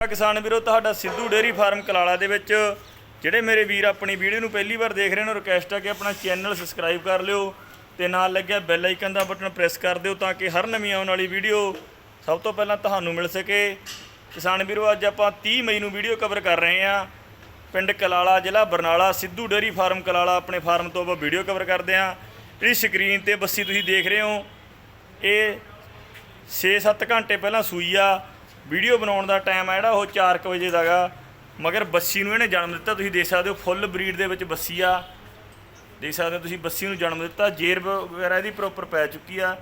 ਕਿਸਾਨ ਵੀਰੋ, ਤੁਹਾਡਾ ਸਿੱਧੂ ਡੇਅਰੀ ਫਾਰਮ ਕਲਾਲਾ ਦੇ ਵਿੱਚ ਜਿਹੜੇ ਮੇਰੇ ਵੀਰ ਆਪਣੀ ਵੀਡੀਓ ਨੂੰ ਪਹਿਲੀ ਵਾਰ ਦੇਖ ਰਹੇ ਨੇ ਰਿਕਵੈਸਟ ਹੈ ਕਿ ਆਪਣਾ ਚੈਨਲ ਸਬਸਕ੍ਰਾਈਬ ਕਰ ਲਿਓ ਤੇ ਨਾਲ ਲੱਗਿਆ ਬੈਲ ਆਈਕਨ ਦਾ ਬਟਨ ਪ੍ਰੈਸ ਕਰ ਦਿਓ ਤਾਂ ਕਿ ਹਰ ਨਵੀਂ ਆਉਣ ਵਾਲੀ ਵੀਡੀਓ ਸਭ ਤੋਂ ਪਹਿਲਾਂ ਤੁਹਾਨੂੰ ਮਿਲ ਸਕੇ। ਕਿਸਾਨ ਵੀਰੋ, ਅੱਜ ਆਪਾਂ 30 ਮਈ ਨੂੰ ਵੀਡੀਓ ਕਵਰ ਕਰ ਰਹੇ ਹਾਂ। ਪਿੰਡ ਕਲਾਲਾ ਜ਼ਿਲ੍ਹਾ ਬਰਨਾਲਾ, ਸਿੱਧੂ ਡੇਅਰੀ ਫਾਰਮ ਕਲਾਲਾ ਆਪਣੇ ਫਾਰਮ ਤੋਂ ਆਪਾਂ ਵੀਡੀਓ ਕਵਰ ਕਰਦੇ ਹਾਂ। ਜਿਹੜੀ ਸਕਰੀਨ ਤੇ ਬੱਸੀ ਤੁਸੀਂ ਦੇਖ ਰਹੇ ਹੋ, ਇਹ 6-7 ਘੰਟੇ ਪਹਿਲਾਂ ਸੂਈ ਆ। ਵੀਡੀਓ ਬਣਾਉਣ ਦਾ ਟਾਈਮ ਆ ਜਿਹੜਾ, ਉਹ 4 ਵਜੇ ਦਾਗਾ ਮਗਰ ਬੱਸੀ ਨੂੰ ਇਹਨੇ ਜਨਮ ਦਿੱਤਾ, ਤੁਸੀਂ ਦੇਖ ਸਕਦੇ ਹੋ ਫੁੱਲ ਬਰੀਡ ਦੇ ਵਿੱਚ ਬੱਸੀ ਆ। ਦੇਖ ਸਕਦੇ ਹੋ ਤੁਸੀਂ, ਬੱਸੀ ਨੂੰ ਜਨਮ ਦਿੱਤਾ, ਜੇਰ ਵਗੈਰਾ ਇਹਦੀ ਪ੍ਰੋਪਰ ਪੈ ਚੁੱਕੀ ਆ।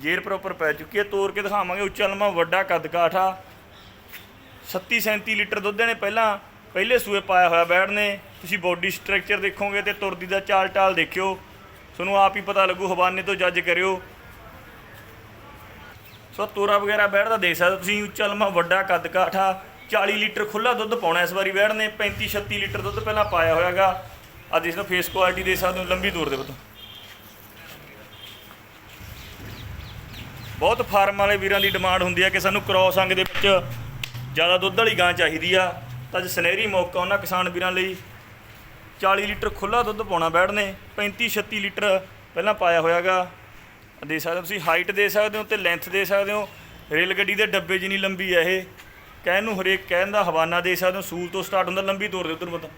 ਜੇਰ ਪ੍ਰੋਪਰ ਪੈ ਚੁੱਕੀ ਆ ਤੋੜ ਕੇ ਦਿਖਾਵਾਂਗੇ, ਉੱਚਾ ਲੰਮਾ, ਵੱਡਾ ਕੱਦ ਕਾਠ। ਆ 37 37 ਲੀਟਰ ਦੁੱਧ ਨੇ ਪਹਿਲਾਂ, ਪਹਿਲੇ ਸੂਏ ਪਾਇਆ ਹੋਇਆ ਬੈੜ ਨੇ। ਤੁਸੀਂ ਬੋਡੀ ਸਟਰਕਚਰ ਦੇਖੋਗੇ ਤੇ ਤੁਰਦੀ ਦਾ ਚਾਲ ਟਾਲ ਦੇਖਿਓ। ਤੁਹਾਨੂੰ ਆਪ ਹੀ ਪਤਾ ਲੱਗੂ, ਹਵਾਨੇ ਤੋਂ ਜੱਜ ਕਰਿਓ। ਸੋ ਤੋਰਾ ਵਗੈਰਾ ਬੈੜ ਦਾ ਦੇਖ ਸਕਦੇ ਹੋ ਤੁਸੀਂ, ਉੱਚਾ ਲੰਮਾ ਵੱਡਾ ਕੱਦ ਕਾਠਾ 40 ਲੀਟਰ ਖੁੱਲਾ ਦੁੱਧ ਪਾਉਣਾ ਇਸ ਵਾਰੀ ਬੈੜ ਨੇ 35 36 ਲੀਟਰ ਦੁੱਧ ਪਹਿਲਾਂ ਪਾਇਆ ਹੋਇਆਗਾ ਅੱਜ ਇਸ ਨੂੰ ਫੇਸ ਕੁਆਲਿਟੀ ਦੇ ਸਕਦੇ ਹੋ, ਲੰਬੀ ਦੂਰ ਦੇ ਬਤੋ ਬਹੁਤ ਫਾਰਮ ਵਾਲੇ ਵੀਰਾਂ ਦੀ ਡਿਮਾਂਡ ਹੁੰਦੀ ਹੈ ਕਿ ਸਾਨੂੰ ਕ੍ਰੋਸ ਅੰਗ ਦੇ ਵਿੱਚ ਜ਼ਿਆਦਾ ਦੁੱਧ ਵਾਲੀ ਗਾਂ ਚਾਹੀਦੀ ਆ। ਤਾਂ ਅੱਜ ਸੁਨਹਿਰੀ ਮੌਕਾ ਉਹਨਾਂ ਕਿਸਾਨ ਵੀਰਾਂ ਲਈ। 40 ਲੀਟਰ ਖੁੱਲਾ ਦੁੱਧ ਪਾਉਣਾ ਬੈੜ ਨੇ 35 36 ਲੀਟਰ ਪਹਿਲਾਂ ਪਾਇਆ ਹੋਇਆਗਾ ਦੇ ਸਕਦੇ ਹੋ, ਤੁਸੀਂ ਹਾਈਟ ਦੇ ਸਕਦੇ ਹੋ ਤੇ ਲੈਂਥ ਦੇ ਸਕਦੇ ਹੋ। ਰੇਲ ਗੱਡੀ ਦੇ ਡੱਬੇ ਜਿੰਨੀ ਲੰਬੀ ਹੈ ਇਹ, ਕਹਿਣ ਨੂੰ ਹਰੇਕ ਕਹਿਣ ਦਾ ਹਵਾਨਾ ਦੇ ਸਕਦੇ ਹੋ, ਸੂਲ ਤੋਂ ਸਟਾਰਟ ਹੁੰਦਾ, ਲੰਬੀ ਤੋਰ ਦੇ, ਉਧਰ ਪਤਾ।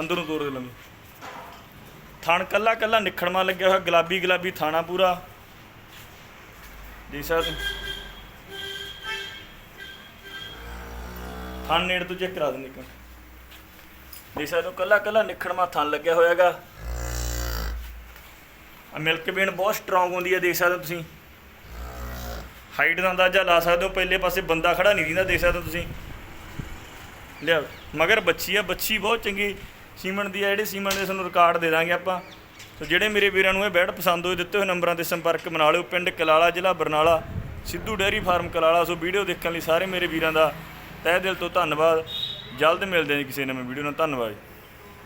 ਅੰਦਰੋਂ ਤੋਰ ਦੇ ਲੰਬੀ। ਥਣ ਕੱਲਾ ਕੱਲਾ ਨਿਖੜਮਾ ਲੱਗਿਆ ਹੋਇਆ, ਗੁਲਾਬੀ ਗੁਲਾਬੀ ਥਾਣਾ ਪੂਰਾ। ਦੇਖ ਸਕਦੇ ਥਣ ਨੇੜ ਤੋਂ ਚੈੱਕ ਕਰਾ ਦਿੰਦੇ ਇੱਕ ਦੇਖ ਸਕਦੇ ਹੋ, ਕੱਲਾ ਕੱਲਾ ਨਿਖੜਮਾ ਥਣ ਲੱਗਿਆ ਹੋਇਆਗਾ। ਆ ਮਿਲਕ ਬੇਨ ਬਹੁਤ ਸਟਰੋਂਗ ਹੁੰਦੀ ਹੈ, ਦੇਖ ਸਕਦੇ ਹੋ ਤੁਸੀਂ। ਹਾਈਟ ਦਾ ਅੰਦਾਜ਼ਾ ਲਾ ਸਕਦੇ ਹੋ, ਪਹਿਲੇ ਪਾਸੇ ਬੰਦਾ ਖੜਾ ਨਹੀਂ ਦਿੰਦਾ, ਦੇਖ ਸਕਦੇ ਹੋ ਤੁਸੀਂ। ਲਿਆ, ਮਗਰ ਬੱਚੀ ਆ, ਬੱਚੀ ਬਹੁਤ ਚੰਗੀ, ਸੀਮਨ ਦੀ ਆ, ਜਿਹੜੇ ਸੀਮਨ ਦੇ ਤੁਹਾਨੂੰ ਰਿਕਾਰਡ ਦੇ ਦਾਂਗੇ ਆਪਾਂ। ਸੋ ਜਿਹੜੇ ਮੇਰੇ ਵੀਰਾਂ ਨੂੰ ਇਹ ਬੈਡ ਪਸੰਦ ਹੋਏ, ਦਿੱਤੇ ਹੋਏ ਨੰਬਰਾਂ ਤੇ ਸੰਪਰਕ ਬਣਾ ਲਿਓ। ਪਿੰਡ ਕਲਾਲਾ, ਜ਼ਿਲ੍ਹਾ Barnala, Sidhu dairy farm Kalala. So video ਦੇਖਣ ਲਈ ਸਾਰੇ ਮੇਰੇ ਵੀਰਾਂ ਦਾ ਤਹਿ ਦਿਲ ਤੋਂ ਧੰਨਵਾਦ। ਜਲਦ ਮਿਲਦੇ ਹਾਂ ਜੀ ਕਿਸੇ ਨਵੇਂ ਵੀਡੀਓ ਨਾਲ। ਧੰਨਵਾਦ ਜੀ।